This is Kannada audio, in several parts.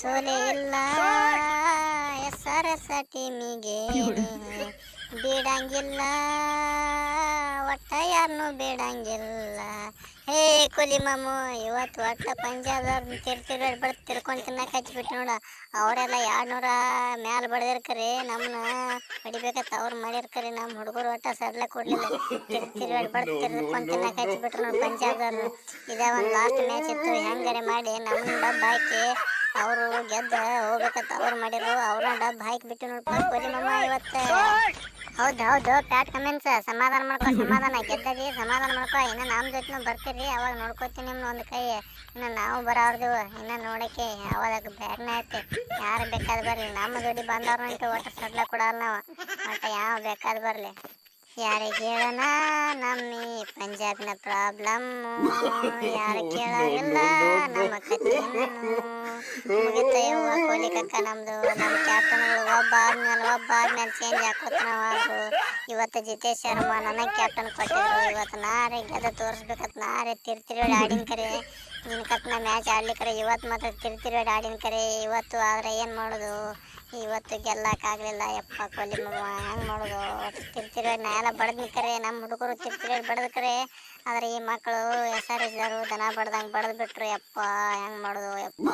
ಸೋಲೆ ಇಲ್ಲ. ಸರಸ ಟೀಮಿಗೆ ಬಿಡಂಗಿಲ್ಲ. ಒಟ್ಟ ಯಾರನ್ನು ಬಿಡಂಗಿಲ್ಲ. ಹೇ ಕೊಲಿ ಮಾಮು ಇವತ್ತು ಒಟ್ಟ ಪಂಜಾಬ್ದವ್ರನ್ನ ತಿರ್ತಿರ್ ಬರ್ ತಿರ್ಕೊಂಡು ತಿನ್ನಕ್ಕೆ ಹಚ್ಬಿಟ್ಟು ನೋಡ. ಅವರೆಲ್ಲ ಎರಡ್ನೂರ ಮ್ಯಾಲ ಬಡ್ದಿರ್ಕರಿ ನಮ್ಮನ್ನ ಹೊಡಿಬೇಕತ್ತ ಅವ್ರು ಮಾಡಿರ್ಕರಿ. ನಮ್ಮ ಹುಡುಗರು ಒಟ್ಟ ಸಡ್ಲ ಕೊಡ್ಲಿಲ್ಲ. ತಿರ್ತಿರ್ ಬರ್ತ ತಿರ್ಕೊಂಡು ತಿನ್ನಕ್ಕೆ ಹಚ್ಬಿಟ್ರು ನೋಡಿ ಪಂಜಾಬ್ದವ್ರು ಇದೇ ಒಂದು ಲಾಸ್ಟ್ ಮ್ಯಾಚ್ ಇತ್ತು. ಹೆಂಗಾರೆ ಮಾಡಿ ನಮ್ಮನ್ನ ಡಬ್ ಹಾಕಿ ಅವರು ಗೆದ್ದ ಹೋಗ್ಬೇಕಂತ ಅವ್ರು ಮಾಡಿರು ಅವ್ರ ಡಬ್ ಹಾಕಿ ಬಿಟ್ಟು ನೋಡ್ಕೊಂಡು ಇವತ್ತು. ಹೌದು ಹೌದು, ಪ್ಯಾಟ್ ಕಮೆಂಟ್ಸ್ ಸಮಾಧಾನ ಮಾಡ್ಕೊ, ಸಮಾಧಾನ. ಗೆದ್ದದಿ ಸಮಾಧಾನ ಮಾಡ್ಕೊ. ಇನ್ನು ನಮ್ಮ ಜೊತೆ ಬರ್ತೀರಿ. ಅವಾಗ ನೋಡ್ಕೋತೀನಿ ನಿಮ್ಮ ಒಂದು ಕೈ. ಇನ್ನು ನಾವು ಬರೋರ್ದು ಇನ್ನು ನೋಡಕ್ಕೆ ಯಾವಾಗ ಬ್ಯಾಗ್ನ ಐತಿ ಯಾರು ಬೇಕಾದ್ ಬರ್ಲಿ. ನಮ್ಮ ಜೊತೆ ಬಂದವ್ರು ಅಂತ ಒಟ್ಟು ಸಡ್ಲ ಕೊಡಲ್ಲ ನಾವು. ಒಟ್ಟು ಯಾವ ಬೇಕಾದ್ ಬರ್ಲಿ. ಯಾರಿಗೆ ಹೇಳೋಣ? ನಮ್ಮಿ ಪಂಜಾಬ್ನ ಪ್ರಾಬ್ಲಮ್ ಯಾರು ಕೇಳೋದಿಲ್ಲ ನಮ್ಮ ಕಥೆಯನ್ನು. ಮುಗಿತ ಯವ್ವ ಕೊಹ್ಲಿ ಕಕ್ಕ ನಮ್ದು ನಮ್ಮ ಕ್ಯಾಪ್ಟನ್ಗಳು ಒಬ್ಬ ಆದ್ಮೇಲೆ ಒಬ್ಬ ಆದ್ಮೇಲೆ ಚೇಂಜ್ ಹಾಕೋತ ನಾವು ಇವತ್ತು ಜಿತೇಶ್ ಶರ್ಮಾ ನನಗೆ ಕ್ಯಾಪ್ಟನ್ ಕೊಟ್ಟಿದ್ರು, ಇವತ್ತು ನಾರೇ ಗೆದ್ದು ತೋರಿಸ್ಬೇಕತ್ ನಾರೇ ತಿರ್ತಿರಿ ಆಡಿನ ಕರೆ. ನಿನ್ನ ಕತ್ನ ಮ್ಯಾಚ್ ಆಡ್ಲಿಕ್ಕರೆ ಇವತ್ತು ಮಾತ್ರ ತಿರ್ತಿರಿ ಆಡಿನ ಕರೆ, ಇವತ್ತು ಆದ್ರೆ ಏನು ಮಾಡೋದು? ಇವತ್ತು ಗೆಲ್ಲಕ್ಕಾಗಲಿಲ್ಲ ಯಪ್ಪ ಕೊಹ್ಲಿ ಮಗ, ಹೆಂಗೆ ಮಾಡೋದು? ತಿರ್ತಿರಿ ನಾ ಎಲ್ಲ ಕರೆ ನಮ್ಮ ಹುಡುಗರು ತಿರ್ತಿರಿ ಬಡ್ದು ಕರೆ. ಆದ್ರೆ ಈ ಮಕ್ಕಳು ಹೆಸರಿದ್ದರು, ದನ ಬಡ್ದಂಗೆ ಬಡ್ದು ಬಿಟ್ರು, ಯಪ್ಪ ಹೆಂಗ್ ಮಾಡೋದು, ಯಪ್ಪ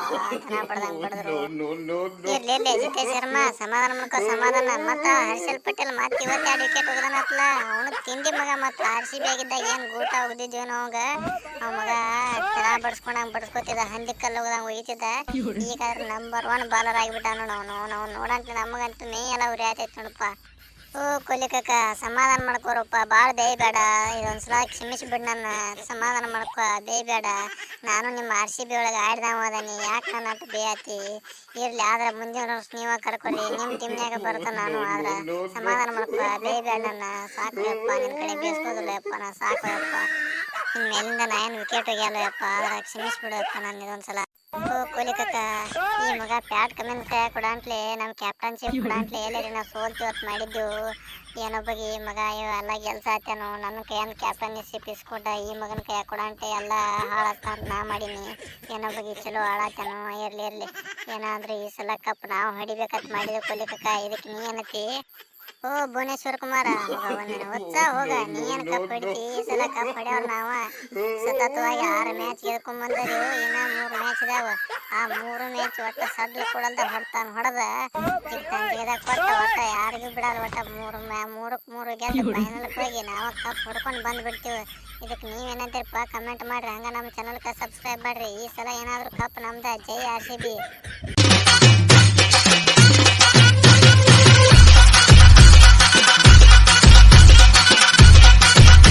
ದನ ಬಡ್ದಂಗೆ ಬಡದ್ರು. ಇರ್ಲಿ ಶರ್ಮಾ, ಸಮಾಧಾನ ಮಾಡ್ಕೋ, ಸಮಾಧಾನ. ಮತ್ತ ಹರ್ಷಲ್ ಪಟೇಲ್ ಮತ್ತೆ ಇವತ್ತು ಎರಡು ವಿಕೆಟ್ ಹೋಗದನತ್ಲ ಅವನು ತಿಂಡಿ ಮಗ ಮತ್ತ ಆರ್ ಸಿ ಬಿ ಆಗಿದ್ದಾಗ ಏನ್ ಗೂಟ ಹೋಗಿದ್ದೇನು ಅವಾಗ ಅವ ಮಗ ದನ ಬಡ್ಸ್ಕೊಂಡಂಗ್ ಬಡ್ಸ್ಕೊತಿದ್ದ ಹಂದಿ ಕಲ್ಲು ಹೋಗದಂಗ್ ಒಯ್ತಿದ್ದ. ಈಗ ನಂಬರ್ ಒನ್ ಬಾಲರ್ ಆಗಿಬಿಟ್ಟ ನೋಡು ಅವನು. ನಾವು ನೋಡಂತ ನಮಗಂತೂ ಮೇ ಎಲ್ಲ ಉರಿ ಆಯ್ತೈತೆ ನೋಡಪ್ಪ. ಓ ಕೊಲಿ ಕಕ್ಕ ಸಮಾಧಾನ ಮಾಡ್ಕೋರಪ್ಪ. ಭಾಳ ಬೇಡ. ಇದೊಂದ್ಸಲ ಕ್ಷಮಿಸಿಬಿಡು ನನ್ನ. ಸಮಾಧಾನ ಮಾಡ್ಕೊ. ಬೇಡ. ನಾನು ನಿಮ್ಮ ಆರ್ ಸಿ ಬಿ ಒಳಗೆ ಆಡ್ದವ ಹೋದಾನಿ ಯಾಕೆ ನಾನು ಅಟ್ಟು ಬೇಯತಿ ಇರ್ಲಿ ಆದ್ರೆ ಮುಂದಿನ ವರ್ಷ ನೀವ ಕರ್ಕೊಳ್ಳಿ ನಿಮ್ಮ ಟೀಮ್ನ್ಯಾಗ ಬರ್ತಾನೆ ನಾನು ಆದ್ರೆ ಸಮಾಧಾನ ಮಾಡ್ಕೊ. ಬೇಡ ನನ್ನ. ಸಾಕು ಯಪ್ಪ ನಿನ್ನ ಕಡೆ ಬೇಯಿಸ್ಕೋದಿಲ್ಲ ಯಪ್ಪ ನಾ ಸಾಕು ಯಪ್ಪ ಇನ್ ಮೇಲಿಂದ ನಾ ಏನು ವಿಕೆಟ್ ಹೋಗ್ಯಲ್ಲ ಯಪ್ಪ ಆದ್ರೆ ಕ್ಷಮಿಸ್ಬಿಡು ಯಪ್ಪ ನಾನು ಇದೊಂದ್ಸಲ. ಕೊಹ್ಲಿ ಕಕ್ಕ ಈ ಮಗ ಪ್ಯಾಟ್ ಕಮೆಂಟ್ ಕೈ ಕೊಡಂಟ್ಲೆ ನಮ್ಮ ಕ್ಯಾಪ್ಟನ್ಶಿಪ್ ಕೊಡಂಟ್ಲೆ ಎಲ್ಲರಿ ನಾವು ಸೋಲ್ತಿವತ್ತು ಮಾಡಿದ್ದು, ಏನೊಬ್ಬಗೆ ಮಗ, ಇವ ಎಲ್ಲ ಕೆಲಸ ಆತೇನೋ ನನ್ನ ಕೈಯನ್ ಕ್ಯಾಪ್ಟನ್ಶಿಪ್ ಇಸ್ಕೊಟ್ಟ ಈ ಮಗನ ಕೈ ಕೊಡಂಟೆ ಎಲ್ಲ ಹಾಳಾಗ್ತಾನ ನಾ ಮಾಡೀನಿ. ಏನೊಬ್ಬಗೆ ಚಲೋ ಹಾಳಾತೇನು ಇರ್ಲಿ ಇರ್ಲಿ. ಏನಾದ್ರೆ ಈ ಸಲ ಕಪ್ ನಾವು ಹೊಡಿಬೇಕಂತ ಮಾಡಿದ್ವಿ ಕೊಹ್ಲಿ ಕಕ್ಕ ಇದಕ್ಕೆ ನೀ ಏನತಿ ಓ ಭುವನೇಶ್ವರ್ ಕುಮಾರ ಉತ್ಸಾಹ ಹೋಗ, ನೀ ಏನ್ ಕಪ್ ಹೊಡಿತಿ? ಈ ಸಲ ಕಪ್ ಹೊಡೆಯವ್ರ ನಾವ. ಸತತವಾಗಿ ಆರು ಮ್ಯಾಚ್ ಗೆದ್ಕೊಂಡ್ ಬಂದರಿ ಇನ್ನ ಮೂರು ಮ್ಯಾಚ್ ಇದಾವ. ಆ ಮೂರು ಮ್ಯಾಚ್ ಒಟ್ಟ ಸಡ್ಲು ಕೊಡಲ್ದ ಹೊಡ್ತಾನ ಹೊಡೆದ. ಜಿಗ್ದಾಗ ಕೊಟ್ಟ ಒಟ್ಟ ಯಾರಿಗೂ ಬಿಡಲ್ಲ ಒಟ್ಟ ಮೂರು ಮೂರಕ್ ಮೂರು ಗೆದ್ದು ಫೈನಲ್ ಹೋಗಿ ನಾವ ಕಪ್ ಹೊಡ್ಕೊಂಡ್ ಬಂದ್ ಬಿಡ್ತೀವಿ. ಇದಕ್ಕೆ ನೀವೇನಂತೀರಪ್ಪ ಕಮೆಂಟ್ ಮಾಡ್ರಿ, ಹಂಗ ನಮ್ಮ ಚಾನಲ್ಗೆ ಸಬ್ಸ್ಕ್ರೈಬ್ ಮಾಡ್ರಿ. ಈ ಸಲ ಏನಾದರೂ ಕಪ್ ನಮ್ದ? ಜೈ ಆರ್ ಸಿ ಬಿ